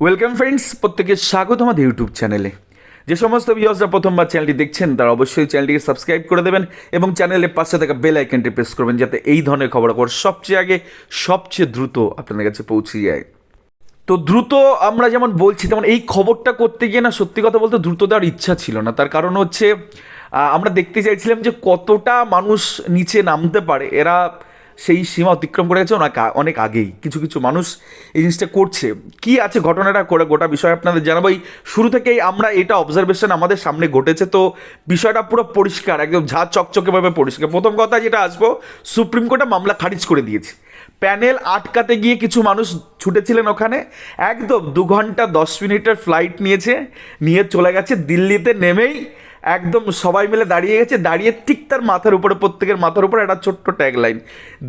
Welcome friends প্রত্যেকে স্বাগত আমাদের ইউটিউব চ্যানেলে যে সমস্ত ভিউয়ার্সরা প্রথমবার চ্যানেলটি দেখছেন, তারা অবশ্যই চ্যানেলটিকে সাবস্ক্রাইব করে দেবেন এবং চ্যানেলের পাশে থাকা বেল আইকনটি প্রেস করবেন যাতে এই ধরনের খবরাখবর সবচেয়ে আগে, সবচেয়ে দ্রুত আপনাদের কাছে পৌঁছে যায়। তো দ্রুত আমরা যেমন বলছি, তেমন এই খবরটা করতে গিয়ে না সত্যি কথা বলতে দ্রুত দেওয়ার ইচ্ছা ছিল না। তার কারণ হচ্ছে আমরা দেখতে চাইছিলাম যে কতটা মানুষ নিচে নামতে পারে। এরা সেই সীমা অতিক্রম করে গেছে অনেক অনেক আগেই। কিছু কিছু মানুষ এই জিনিসটা করছে। কি আছে ঘটনাটা করে গোটা বিষয় আপনাদের জানাব। এই শুরু থেকেই আমরা এটা অবজারভেশন আমাদের সামনে ঘটেছে, তো বিষয়টা পুরো পরিষ্কার, একদম ঝা চকচকেভাবে পরিষ্কার। প্রথম কথা যেটা আসব, সুপ্রিম কোর্টে মামলা খারিজ করে দিয়েছে। প্যানেল আটকাতে গিয়ে কিছু মানুষ ছুটেছিলেন ওখানে। একদম দু ঘণ্টা দশ মিনিটের ফ্লাইট নিয়েছে, নিয়ে চলে গেছে দিল্লিতে নেমেই একদম সবাই মিলে দাঁড়িয়ে গেছে, দাঁড়িয়ে ঠিক তার মাথার উপরে, প্রত্যেকের মাথার উপরে একটা ছোট্ট ট্যাগ লাইন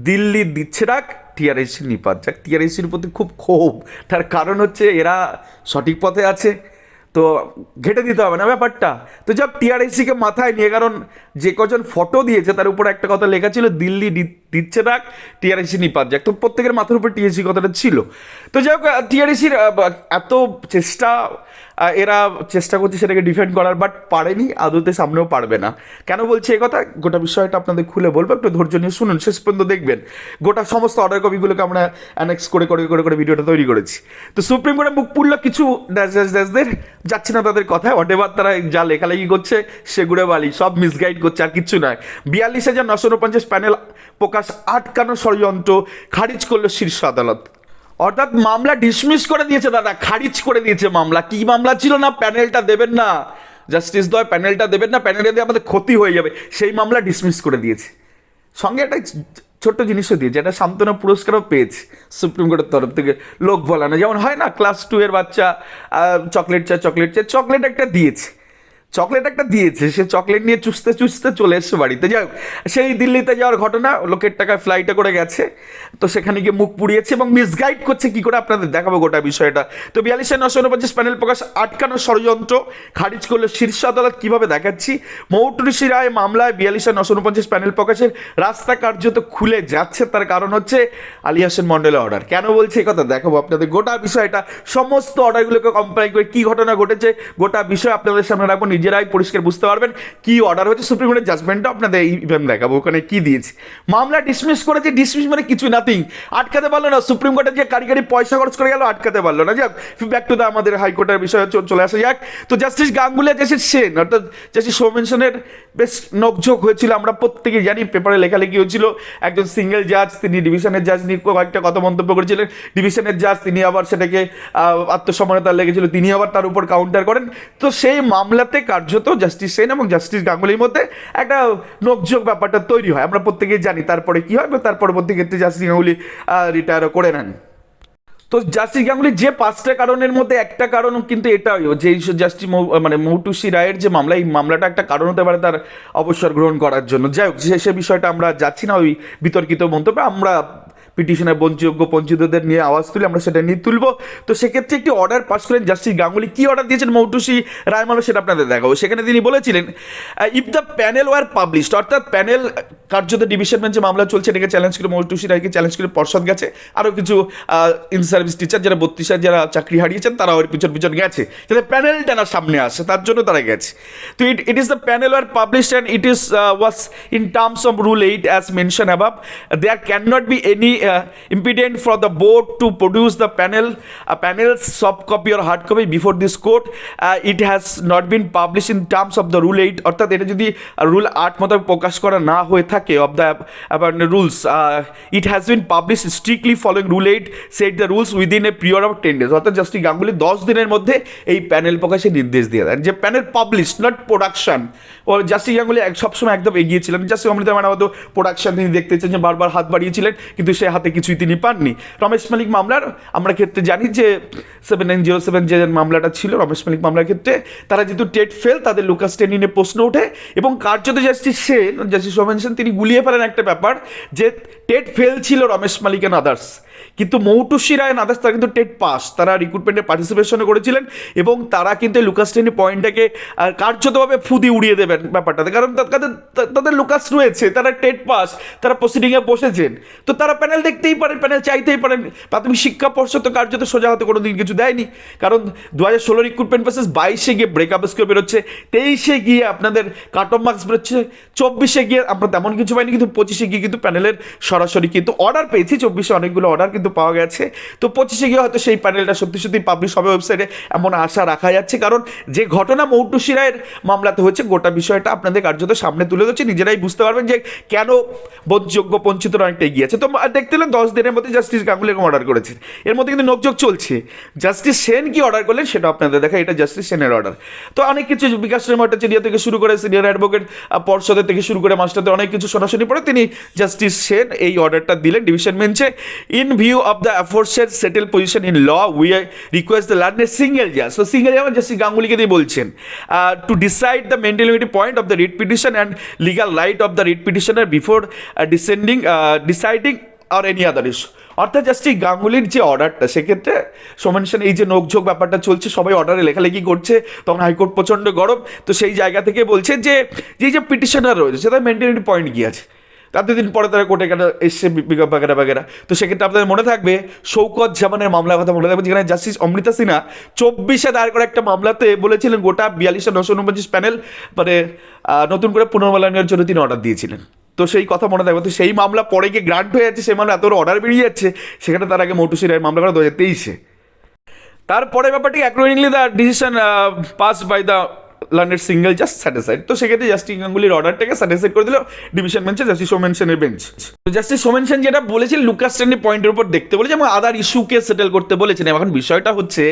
দিল্লি দিচ্ছে ডাক টিআরএসির নিপাত। যাক, টিআরএসির প্রতি খুব ক্ষোভ। তার কারণ হচ্ছে এরা সঠিক পথে আছে, তো ঘেটে দিতে হবে না ব্যাপারটা। তো যাক, টিআরএসিকে মাথায় নিয়ে, কারণ যে কজন ফটো দিয়েছে, তার উপরে একটা কথা লেখা ছিল, দিল্লি দিচ্ছে ডাক টিআরএসি নিপাত যাক। তো প্রত্যেকের মাথার উপর টিএসি কথাটা ছিল। তো যাই হোক টিআরএসির এত চেষ্টা এরা চেষ্টা করছে সেটাকে ডিফেন্ড করার বাট পারেনি, আদতে সামনেও পারবে না। কেন বলছি এই কথা? গোটা বিষয়টা আপনাদের খুলে বলব, একটু ধৈর্য নিয়ে শুনুন, শেষ পর্যন্ত দেখবেন। গোটা সমস্ত অর্ডার কপিগুলোকে আমরা অ্যানেক্স করে করে করে করে ভিডিওটা তৈরি করেছি। তো সুপ্রিম কোর্টে মুখ পুড়লো কিছু ড্যাশ ড্যাশ ড্যাশদের যাচ্ছে না তাদের কথায় অটেবার তারা যা লেখালেখি করছে সেগুড়ে বালি, সব মিসগাইড করছে আর কিচ্ছু নয় বিয়াল্লিশ হাজার নশো উনপঞ্চাশ প্যানেল প্রকাশ আটকানো ষড়যন্ত্র খারিজ করল শীর্ষ আদালত। অর্থাৎ মামলা ডিসমিস করে দিয়েছে দাদা, খারিজ করে দিয়েছে মামলা। কি মামলা ছিল না? প্যানেলটা দেবেন না। জাস্টিস দয় প্যানেলটা দেবেন না প্যানেলে দিয়ে আমাদের ক্ষতি হয়ে যাবে। সেই মামলা ডিসমিস করে দিয়েছে। সঙ্গে একটা ছোট্ট জিনিসও দিয়েছে একটা সান্ত্বনা পুরস্কারও পেয়েছে সুপ্রিম কোর্টের তরফ থেকে। লোক বলানো, যেমন হয় না ক্লাস টু এর বাচ্চা চকলেট চা চকলেট চা চকলেট একটা দিয়েছে। চকলেট একটা দিয়েছে, সে চকলেট নিয়ে চুষতে চুষতে চলে এসছে বাড়িতে। যাই হোক, সেই দিল্লিতে যাওয়ার ঘটনা, লোকের টাকায় ফ্লাইটে করে গেছে, তো সেখানে গিয়ে মুখ পুড়িয়েছে এবং মিসগাইড করছে, কি করে আপনাদের দেখাবো গোটা বিষয়টা? তো বিয়াল্লিশে নশো উনপঞ্চাশ প্যানেল প্রকাশ, আটকানো ষড়যন্ত্র, খারিজ করল শীর্ষ আদালত, কীভাবে দেখাচ্ছি? মৌটুরিশি রায় মামলায় বিয়াল্লিশে নশো উনপঞ্চাশ প্যানেল প্রকাশের রাস্তা কার্যত খুলে যাচ্ছে, তার কারণ হচ্ছে আলী হাসান মন্ডলের অর্ডার কেন বলছি এই কথা? দেখাবো আপনাদের গোটা বিষয়টা, সমস্ত অর্ডারগুলোকে কম্পাইল করে কি ঘটনা ঘটেছে, গোটা বিষয় আপনাদের সামনে রাখব। নিজেরাই পরিষ্কার বুঝতে পারবেন কি অর্ডার হচ্ছে সুপ্রিম কোর্টের জাজমেন্টটা আপনাদের ইভেন দেখাবো ওখানে কি দিয়েছে। মামলা ডিসমিস করেছে ডিসমিস মানে কিছু নাথিং আটকাতে পারল না সুপ্রিম কোর্টে যে কারিগরি পয়সা খরচ করে গেল আটকাতে পারল না। যাক ব্যাক টু দা আমাদের হাইকোর্টের বিষয়ে চলে আসা যাক। তো জাস্টিস গাঙ্গুলি জাস্টিস সেন অর্থাৎ জাস্টিস সৌমেন সেনের বেশ নকঝোক হয়েছিল আমরা প্রত্যেকে জানি পেপারে লেখালেখি হয়েছিল। একজন সিঙ্গেল জাজ তিনি ডিভিশনের জাজ নিয়ে কয়েকটা কথা মন্তব্য করেছিলেন। ডিভিশনের জাজ তিনি আবার সেটাকে আহ, আত্মসমানতার লেগেছিল তিনি আবার তার উপর কাউন্টার করেন। তো সেই মামলাতে কার্যত জাস্টিস সেন এবং জাস্টিস গাঙ্গুলির মধ্যে একটা নোকঝোক ব্যাপারটা তৈরি হয়। আমরা প্রত্যেকেই জানি তারপরে কি হয় তার পরবর্তী ক্ষেত্রে জাস্টিস গাঙ্গুলি রিটায়ারও করে নেন। তো জাস্টিস গাঙ্গুলি যে পাঁচটা কারণের মধ্যে একটা কারণ কিন্তু এটাই, যে জাস্টিস মানে মৌটুসি রায়ের যে মামলা, এই মামলাটা একটা কারণ হতে পারে তার অবসর গ্রহণ করার জন্য। যাই হোক সে বিষয়টা আমরা যাচ্ছি না, ওই বিতর্কিত মন্তব্যে। আমরা পিটিশনের বঞ্চযোগ্য বঞ্চিতদের নিয়ে আওয়াজ তুলে, আমরা সেটা নিয়ে তুলবো। তো সেক্ষেত্রে একটি অর্ডার পাস করেন জাস্টিস গাঙ্গুলি। কি অর্ডার দিয়েছেন মৌটুসি রায় মামলা সেটা আপনাদের দেখাবো। সেখানে তিনি বলেছিলেন if the panel were published অর্থাৎ প্যানেল কার্যত ডিভিশন বেঞ্চে মামলা চলছে এটাকে চ্যালেঞ্জ করে মৌটুসি রায়কে চ্যালেঞ্জ করে পর্ষদ গেছে। আরও কিছু ইন সার্ভিস টিচার যারা বত্রিশ যারা চাকরি হারিয়েছেন তারা ওর পিছন পিছন গেছে। যাতে প্যানেলটা না সামনে আসে তার জন্য তারা গেছে। তো it it is the panel are publish and it is was in terms of rule eight as mention above there can not be any impediment for the board to produce the panel soft copy or hard copy before this court. uh, it has not been published in terms of the rule 8 অর্থাৎ এটা যদি rule আট মোতাবেক প্রকাশ করা না হয়ে থাকে of the rules it has been publish strictly following rule eight set the rules within a period of ten days অর্থাৎ জাস্টিস গাঙ্গুলি দশ দিনের মধ্যে এই প্যানেল প্রকাশের নির্দেশ দিয়ে দেন। যে প্যানেল পাবলিশ নট প্রোডাকশন ও জাস্টিস গাঙ্গুলি সবসময় একদম এগিয়েছিলেন জাস্টিস অমৃতা ম্যাডাম হয়তো প্রোডাকশন তিনি দেখতে চেয়েছেন যে বারবার হাত বাড়িয়েছিলেন, কিন্তু সে হাতে কিছুই তিনি পাননি। রমেশ মালিক মামলার, আমরা ক্ষেত্রে জানি যে সেভেন নাইন জিরো সেভেন যে মামলাটা ছিল, রমেশ মালিক মামলার ক্ষেত্রে তারা যেহেতু টেট ফেল, তাদের লুকাস টেনিনে প্রশ্ন ওঠে এবং কার্যত জাস্টিস সেন জাস্টিস সোমেন সেন, তিনি গুলিয়ে ফেলেন একটা ব্যাপার যে টেট ফেল ছিল রমেশ মালিক অ্যান্ড আদার্স কিন্তু মৌটুসি রায় নাদাস, তারা কিন্তু টেট পাস। তারা রিক্রুটমেন্টে পার্টিসিপেশনে করেছিলেন এবং তারা কিন্তু লুকাস টেনি পয়েন্টটাকে কার্যতভাবে ফুদি উড়িয়ে দেবেন ব্যাপারটাতে। কারণ তাদের তাদের লুকাস রয়েছে, তারা টেট পাস, তারা প্রসিডিংয়ে বসেছেন। তো তারা প্যানেল দেখতেই পারেন প্যানেল চাইতেই পারেন। প্রাথমিক শিক্ষা পর্ষদ তো কার্যত সোজা হতে কোনো দিন কিছু দেয়নি। কারণ দু হাজার ষোলো রিক্রুটমেন্ট প্রসেস বাইশে গিয়ে ব্রেকআপ স্কোর বেরোচ্ছে, তেইশে গিয়ে আপনাদের কাট অফ মার্কস বেরোচ্ছে, চব্বিশে গিয়ে আমরা তেমন কিছু পাইনি, কিন্তু পঁচিশে গিয়ে কিন্তু প্যানেলের সরাসরি কিন্তু অর্ডার পেয়েছি। চব্বিশে অনেকগুলো অর্ডার কিন্তু পাওয়া গেছে। তো পঁচিশে গিয়ে হয়তো সেই প্যানেলটা সত্যি সত্যি পাবলিশ হবে ওয়েবসাইটে এমন আশা রাখা যাচ্ছে। কারণ যে ঘটনা মৌটুসি রায়ের মামলাতে হয়েছে, গোটা বিষয়টা আপনাদের কার্যত সামনে তুলে ধরছে। নিজেরাই বুঝতে পারবেন যে কেন বোধযোগ্য বঞ্চিত অনেকটা এগিয়ে আছে তো দেখতে পেলেন দশ দিনের মধ্যে জাস্টিস গাঙ্গুলি অর্ডার করেছেন এর মধ্যে কিন্তু নোকযোগ চলছে। জাস্টিস সেন কি অর্ডার করলেন সেটা আপনাদের দেখা এটা জাস্টিস সেনের অর্ডার তো অনেক কিছু বিকাশ ভট্টাচার্য থেকে শুরু করে সিনিয়র অ্যাডভোকেট পর্ষদের থেকে শুরু করে মাস্টারদের অনেক কিছু শোনাশুনি পরে তিনি জাস্টিস সেন এই অর্ডারটা দিলেন। ডিভিশন বেঞ্চে in view of the aforesaid settle position in law we request the learn single জাজ তো সিঙ্গেল জাজ জাস্টিস গাঙ্গুলিকে দিয়ে বলছেন to decide the mentality point of the writ petition and legal right of the writ petitioner before descending deciding or any other issue অর্থাৎ just এই গাঙ্গুলির যে অর্ডারটা, সেক্ষেত্রে সোমেন সেন এই যে নোকঝোক ব্যাপারটা চলছে, সবাই অর্ডারে লেখালেখি করছে, তখন হাইকোর্ট প্রচণ্ড গরম, তো সেই জায়গা থেকে বলছে যে যে যে পিটিশনার রয়েছে, সেটা মেন্টালিটি পয়েন্ট কি আছে। তার দিন পরে তারা কোর্টে কেন এসছে বিজ্ঞাপ বাগেরা বাগেরা। তো সেক্ষেত্রে আপনাদের মনে থাকবে শৌকত জামানের মামলার কথা মনে থাকবে, যেখানে জাস্টিস অমৃতা সিনহা চব্বিশে দায়ের করা একটা মামলাতে বলেছিলেন গোটা বিয়াল্লিশটা নশো উনপঞ্চাশ প্যানেল মানে নতুন করে পুনর্মূল্যায়নের জন্য তিনি অর্ডার দিয়েছিলেন। তো সেই কথা মনে থাকবে। তো সেই মামলা পরে গিয়ে গ্রান্ট হয়ে যাচ্ছে, সেই মামলা এত অর্ডার বেরিয়ে যাচ্ছে, সেখানে তার আগে মৌটুসি রায়ের মামলা করা দু হাজার তেইশে। তারপরে ব্যাপারটি accordingly the decision pass by the লার্নের single just satisfied তো সেক্ষেত্রে জাস্টিস গাঙ্গুলির অর্ডারটাকে স্যাটিসফাইড করে দিল ডিভিশন বেঞ্চে জাস্টিস সোমেন সেনের বেঞ্চ তো জাস্টিস সোমেন সেন যেটা বলেছেন লুকাস স্ট্যান্ডি পয়েন্টের উপর দেখতে বলেছে এবং আদার ইস্যুকে সেটেল করতে বলেছেন এখন বিষয়টা হচ্ছে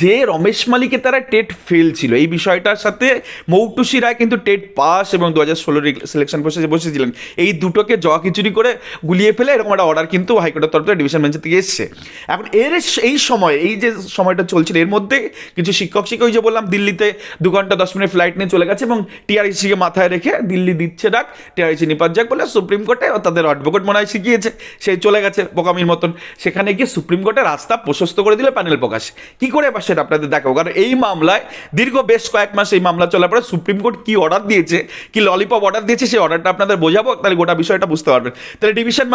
যে রমেশ মালিকে তারা টেট ফেল ছিল। এই বিষয়টার সাথে মৌটুসি রায় কিন্তু টেট পাস এবং দু হাজার ষোলোর সিলেকশন প্রসেসে বসেছিলেন। এই দুটোকে জয়া খিচুড়ি করে গুলিয়ে ফেলে এরকম একটা অর্ডার কিন্তু হাইকোর্টের তরফ থেকে ডিভিশন বেঞ্চের থেকে এসছে। এখন এর এই সময়, এই যে সময়টা চলছিল, এর মধ্যে কিছু শিক্ষক শিক্ষক যে বললাম দিল্লিতে দু ঘণ্টা, দশ মিনিট ফ্লাইট নিয়ে চলে গেছে এবং টিআরইসিকে মাথায় রেখে দিল্লি দিচ্ছে ডাক। টিআরইসি নিপাত যাক বলে সুপ্রিম কোর্টে তাদের অ্যাডভোকেট মনে হয় শিখিয়েছে। সেই চলে গেছে বোকামির মতন। সেখানে গিয়ে সুপ্রিম কোর্টে রাস্তা প্রশস্ত করে দিলে প্যানেল প্রকাশ। কি করে এবার সেটা আপনাদের দেখাবো? কারণ এই মামলায় দীর্ঘ বেশ কয়েক মাস এই মামলা চলার পরে সুপ্রিম কোর্ট কি অর্ডার দিয়েছে, কি ললিপপ অর্ডার দিয়েছে, সেই অর্ডারটা আপনাদের বোঝাবো। তাহলে গোটা বিষয়টা বুঝতে পারবেন। তাহলে ডিভিশন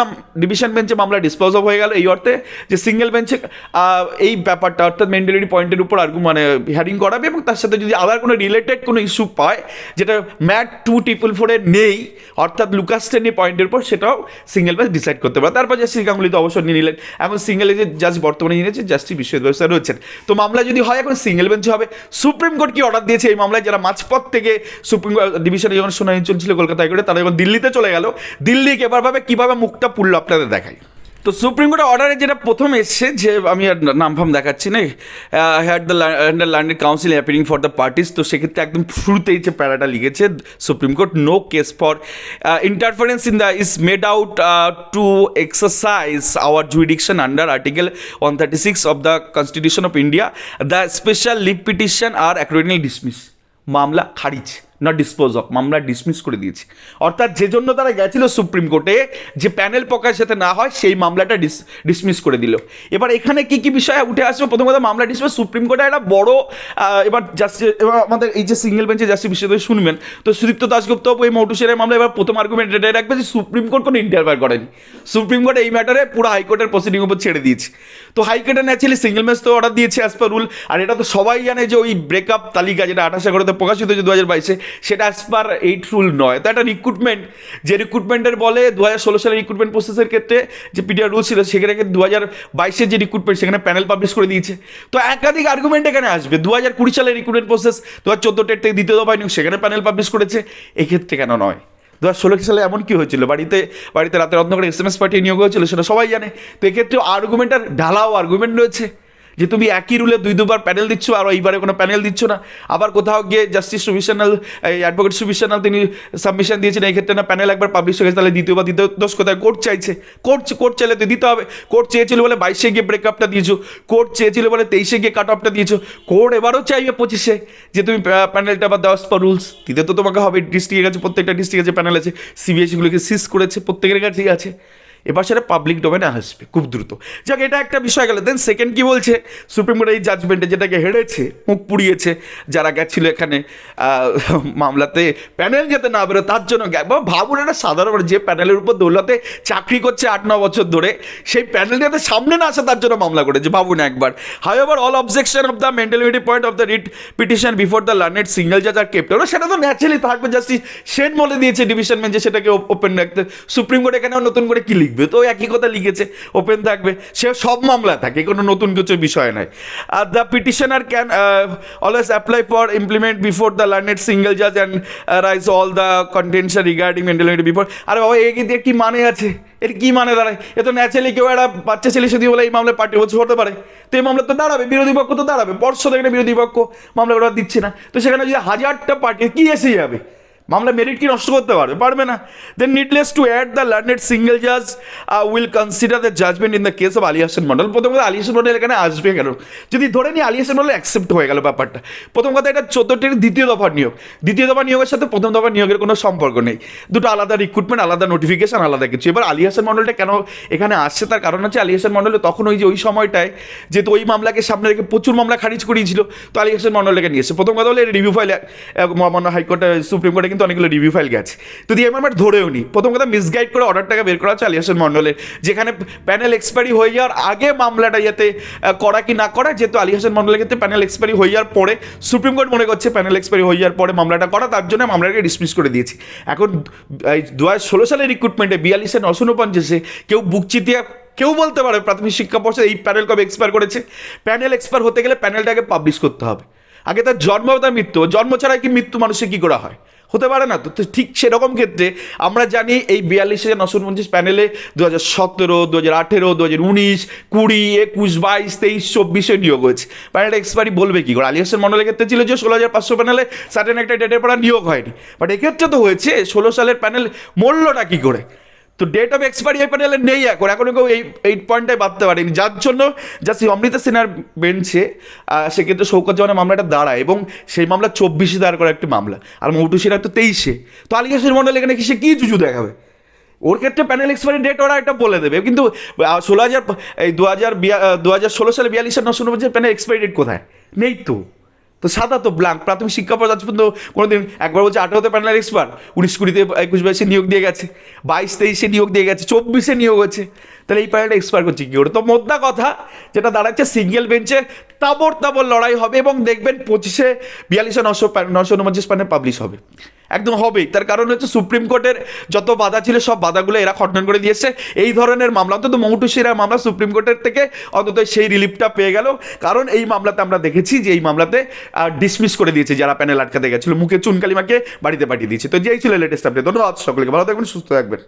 ডিভিশন বেঞ্চে মামলা ডিসপোজ অফ হয়ে গেল এই অর্থে। যে সিঙ্গেল বেঞ্চে এই ব্যাপারটা অর্থাৎ মেন্টালিটি পয়েন্টের উপর আর মানে হিয়ারিং করাবে এবং তার সাথে যদি আদার কোনো রিলেটেড কোনো ইস্যু পায়, যেটা ম্যাট টু ট্রিপল ফোরে নেই, অর্থাৎ লুকাস টেনি পয়েন্টের উপর, সেটাও সিঙ্গেল বেঞ্চ ডিসাইড করতে পারে। তারপর জাস্টিস গাঙ্গুলি তো অবসর নিয়ে নিলেন। এখন সিঙ্গেল যে জাজ বর্তমানে নিয়েছে জাস্টিস বিশ্বজিৎ ব্যবস্থা রয়েছেন। তো মামলা যদি হয়, এখন সিঙ্গেল বেঞ্চ হবে। সুপ্রিম কোর্ট কি অর্ডার দিয়েছে এই মামলায়? যারা মাঝপথ থেকে সুপ্রিম ডিভিশনে যখন শুনানি চলছিল কলকাতা হাইকোর্টে, তারা যখন দিল্লিতে চলে গেল দিল্লি এবারভাবে কীভাবে মুখটা পুরল আপনাদের দেখায় তো সুপ্রিম কোর্টের অর্ডারে যেটা প্রথম এসছে, যে আমি আর নাম ফাম দেখাচ্ছি না had the under landed counsel appearing for the parties তো সেক্ষেত্রে একদম শুরুতেই যে প্যারাটা লিখেছে supreme court no case for interference in the is made out to exercise our jurisdiction under article one thirty six of the constitution of India the special leave petition are according dismiss মামলা খারিজ। না dispose of মামলা dismiss করে দিয়েছি। অর্থাৎ যে জন্য তারা গেছিল সুপ্রিম কোর্টে, যে প্যানেল প্রকাশ যাতে না হয়, সেই মামলাটা ডিস ডিসমিস করে দিল। এবার এখানে কি কি বিষয় উঠে আসবে? প্রথম কথা মামলা ডিসমিস সুপ্রিম কোর্টে একটা বড় এবার জাস্টিস এবার আমাদের এই যে সিঙ্গেল বেঞ্চে জাস্টিস বিষয়ে শুনবেন। তো সুদীপ্ত দাসগুপ্ত এই মৌটুসের মামলা এবার প্রথম আর্গুমেন্ট এটাই রাখবে যে সুপ্রিম কোর্ট কোনো ইন্টারফায়ার করেনি। সুপ্রিম কোর্ট এই ম্যাটারে পুরো হাইকোর্টের প্রসিডিং উপর ছেড়ে দিয়েছে। তো হাইকোর্টে ন্যাচারালি সিঙ্গেল বেঞ্চ তো অর্ডার দিয়েছে অ্যাজ পার রুল আর এটা তো সবাই জানে যে ওই ব্রেকআপ তালিকা যেটা আঠাশে এগারোতে প্রকাশিত হয়েছে দু হাজার বাইশে সেটা অ্যাজ পার এইট রুল নয়। তো একটা রিক্রুটমেন্ট যে রিক্রুটমেন্টের বলে দু হাজার ষোলো সালের রিক্রুটমেন্ট প্রসেসের ক্ষেত্রে যে পিডিআর রুল ছিল, সেখানে দু হাজার বাইশের যে রিক্রুটমেন্ট সেখানে প্যানেল পাবলিশ করে দিয়েছে। তো একাধিক আর্গুমেন্ট এখানে আসবে। দু হাজার কুড়ি সালের রিক্রুটমেন্ট প্রসেস দু হাজার চোদ্দ টেট থেকে দ্বিতীয় দফায় সেখানে প্যানেল পাবলিশ করেছে। এক্ষেত্রে কেন নয়? দু হাজার ষোলো সালে এমন কি হয়েছিল? বাড়িতে বাড়িতে রাতের অন্ধকারে এস এম এস পাঠিয়ে নিয়োগ হয়েছিল, সেটা সবাই জানে। তো এক্ষেত্রে আর্গুমেন্ট আর ঢালাও আর্গুমেন্ট রয়েছে। যে তুমি একই রুলে দুই দুবার প্যানেল দিচ্ছ আর এইবারে কোনো প্যানেল দিচ্ছ না। আবার কোথাও গিয়ে জাস্টিস সুবিশনাল অ্যাডভোকেট সুবিশনাল তিনি সাবমিশন দিয়েছেন, এই ক্ষেত্রে না প্যানেল একবার পাবলিশ হয়ে গেছে, তাহলে দ্বিতীয় বা দ্বিতীয় দোষ কোথায়? কোর্ট চাইছে। কোর্ট কোর্ট চাইলে তো দিতে হবে। কোর্ট চেয়েছিল বলে বাইশে গিয়ে ব্রেকআপটা দিয়েছ। কোর্ট চেয়েছিল বলে তেইশে গিয়ে কাট অফটা দিয়েছ। কোর্ট এবারও চাইবে পঁচিশে যে তুমি প্যানেলটা বা দেওয়াস পর রুলস দিতে তো তোমাকে হবে ডিস্ট্রিক্টের কাছে, প্রত্যেকটা ডিস্ট্রিক্টের কাছে প্যানেল আছে। সিবিএসইগুলোকে সিজ করেছে, প্রত্যেকের কাছেই আছে। এবার সেটা পাবলিক ডোমেনে আসবে, খুব দ্রুত। যাক, এটা একটা বিষয় গেল। দেন সেকেন্ড কি বলছে? সুপ্রিম কোর্টের এই জাজমেন্টে যেটাকে হেরেছে, মুখ পুড়িয়েছে, যারা গেছিল এখানে মামলাতে প্যানেল যাতে না বেরো তার জন্য ভাবুন একটা সাধারণ যে প্যানেলের উপর দৌলতে চাকরি করছে আট ন বছর ধরে, সেই প্যানেল যাতে সামনে না আসে, তার জন্য মামলা করেছে, ভাবুন একবার। High over all objection of the mentality point of the writ petition before the learned single জাজ আর কেপ্ট সেটা তো ন্যাচারালি থাকবে জাস্টিস সেন বলে দিয়েছে ডিভিশন বেঞ্চে সেটাকে ওপেন রাখতে। সুপ্রিম কোর্ট এখানে নতুন করে কি লিখবে? তো একই কথা লিখেছে ওপেন থাকবে। সে সব মামলা থাকে, কোনো নতুন কিছু বিষয় নাই। Or the petitioner can always apply for implement before the learned single জাজ and raise all the contention regarding mentality before আরে বাবা, এ দিয়ে কি মানে আছে? এর কি মানে দাঁড়ায়? এ তো ন্যাচারালি কেউ একটা বাচ্চা ছেলে সেদিকে বলে এই মামলায় পার্টি হচ্ছে হতে পারে। তো এই মামলা তো দাঁড়াবে, বিরোধী পক্ষ তো দাঁড়াবে। পর্ষদ এখানে বিরোধী পক্ষ, মামলা ওরা দিচ্ছে না। তো সেখানে যদি হাজারটা পার্টি, কি এসে যাবে? মামলা মেরিট কি নষ্ট করতে পারবে? পারবে না। Then needless to add the learned single জাজ will consider the judgement in the case of Ali Hasan Mondal প্রথম কথা আলী হাসান মন্ডল এখানে আসবে কেন? যদি ধরে নিই আলী হাসান মন্ডল অ্যাকসেপ্ট হয়ে গেল ব্যাপারটা। প্রথম কথা, এটা চোদ্দটির দ্বিতীয় দফার নিয়োগ। দ্বিতীয় দফার নিয়োগের সাথে প্রথম দফার নিয়োগের কোনো সম্পর্ক নেই। দুটো আলাদা রিক্রুটমেন্ট আলাদা নোটিফিকেশন আলাদা কিছু। এবার আলী হাসান মন্ডলটা কেন এখানে আসছে, তার কারণ হচ্ছে আলী হাসান মন্ডল তখন ওই যে ওই সময়টায়, যেহেতু ওই মামলাকে সামনে রেখে প্রচুর মামলা খারিজ করিয়েছিল, তো আলী হাসান নিয়ে এসেছে। প্রথম কথা হলে রিভিউ ফাইল হাইকোর্টে, সুপ্রিম কোর্টে কিন্তু অনেকগুলো রিভিউ ফাইল গেছে। তো দিয়ে আমার ধরেও নি। প্রথম কথা মিসগাইড করে অর্ডারটাকে বের করা হচ্ছে আলী হাসান মন্ডলের যেখানে প্যানেল এক্সপায়ারি হয়ে যাওয়ার আগে মামলাটা যাতে করা কি না করা, যেহেতু আলী হাসান মন্ডলের ক্ষেত্রে প্যানেল এক্সপায়ারি হয়ে যাওয়ার পরে সুপ্রিম কোর্ট মনে করছে প্যানেল এক্সপায়ারি হয়ে যাওয়ার পরে মামলাটা করা, তার জন্য মামলাটাকে ডিসমিস করে দিয়েছি। এখন দু হাজার ষোলো সালের রিক্রুটমেন্টে বিয়াল্লিশে নশো উনপঞ্চাশে কেউ বুক চিতিয়া, কেউ বলতে পারে প্রাথমিক শিক্ষা পর্ষদ এই প্যানেল কবে এক্সপায়ার করেছে। প্যানেল এক্সপায়ার হতে গেলে প্যানেলটাকে পাবলিশ করতে হবে। আগে তার জন্ম তার মৃত্যু। জন্ম ছাড়া কি মৃত্যু মানুষের কি করা হয়? হতে পারে না। তো ঠিক সেরকম ক্ষেত্রে আমরা জানি এই বিয়াল্লিশ হাজার নশো উনপঞ্চাশ প্যানেলে দু হাজার সতেরো দু হাজার আঠেরো দু হাজার উনিশ, কুড়ি, একুশ, বাইশ, তেইশ, চব্বিশে নিয়োগ হয়েছে। প্যানেলটা এক্সপায়ারি বলবে কি করে? আলী হাসান মন্ডলের ক্ষেত্রে ছিল যে ষোলো হাজার পাঁচশো প্যানেলে সার্টেন একটা ডেটের পড়া নিয়োগ হয়নি। বাট এক্ষেত্রে তো হয়েছে, ষোলো সালের প্যানেল মূল্যটা কী করে? তো ডেট অফ এক্সপায়ারি এই প্যানেলে নেই এখন। এখনও কেউ এই এইট পয়েন্টটাই বাঁধতে পারেনি। যার জন্য জাস্ট অমৃতা সিনহার বেঞ্চে সেক্ষেত্রে শৌকত জওয়ানের মামলাটা দাঁড়ায় এবং সেই মামলা চব্বিশে দাঁড় করা একটি মামলা। আর মৌটু সিনহার তো তেইশে। তো আলী হাসির মন্ডল এখানে কি সে কী জুজু দেখাবে? ওর ক্ষেত্রে প্যানেল এক্সপায়ারি ডেট ওরা একটা বলে দেবে। কিন্তু ষোলো হাজার, এই দু হাজার দু হাজার ষোলো সালে বিয়াল্লিশের নশো উনপঞ্চাশ প্যানেল এক্সপায়ারি ডেট কোথায়? নেই তো। তো সাদা তো ব্ল্যাঙ্ক প্রাথমিক শিক্ষা প্রদান আজ পর্যন্ত কোনোদিন একবার বলছে আঠারোতে প্যানেল এক্সপার্ট উনিশ কুড়িতে একুশ বাইশে নিয়োগ দিয়ে গেছে, বাইশ তেইশে নিয়োগ দিয়ে গেছে, চব্বিশে নিয়োগ হচ্ছে। তাহলে এই প্যানেলটা এক্সপায়ার করছে কী করে তো মোদ্দা কথা, যেটা দাঁড়াচ্ছে সিঙ্গেল বেঞ্চে তাবর তাবর লড়াই হবে এবং দেখবেন পঁচিশে বিয়াল্লিশে নশো নশো উনপঞ্চাশ প্যানেল পাবলিশ হবে। একদম হবেই। তার কারণ হচ্ছে সুপ্রিম কোর্টের যত বাধা ছিল, সব বাধাগুলো এরা খণ্ডন করে দিয়েছে এই ধরনের মামলা, অন্তত মৌটু সেরা মামলা সুপ্রিম কোর্টের থেকে অন্তত সেই রিলিফটা পেয়ে গেল। কারণ এই মামলাতে আমরা দেখেছি যে এই মামলাতে ডিসমিস করে দিয়েছে যারা প্যানেল আটকাতে গেছিল। মুখে চুনকালিমাকে বাড়িতে পাঠিয়ে দিয়েছে। তো যেই ছিল লেটেস্ট আপডেট ধন্যবাদ সকলকে। ভালো থাকবেন, সুস্থ থাকবেন।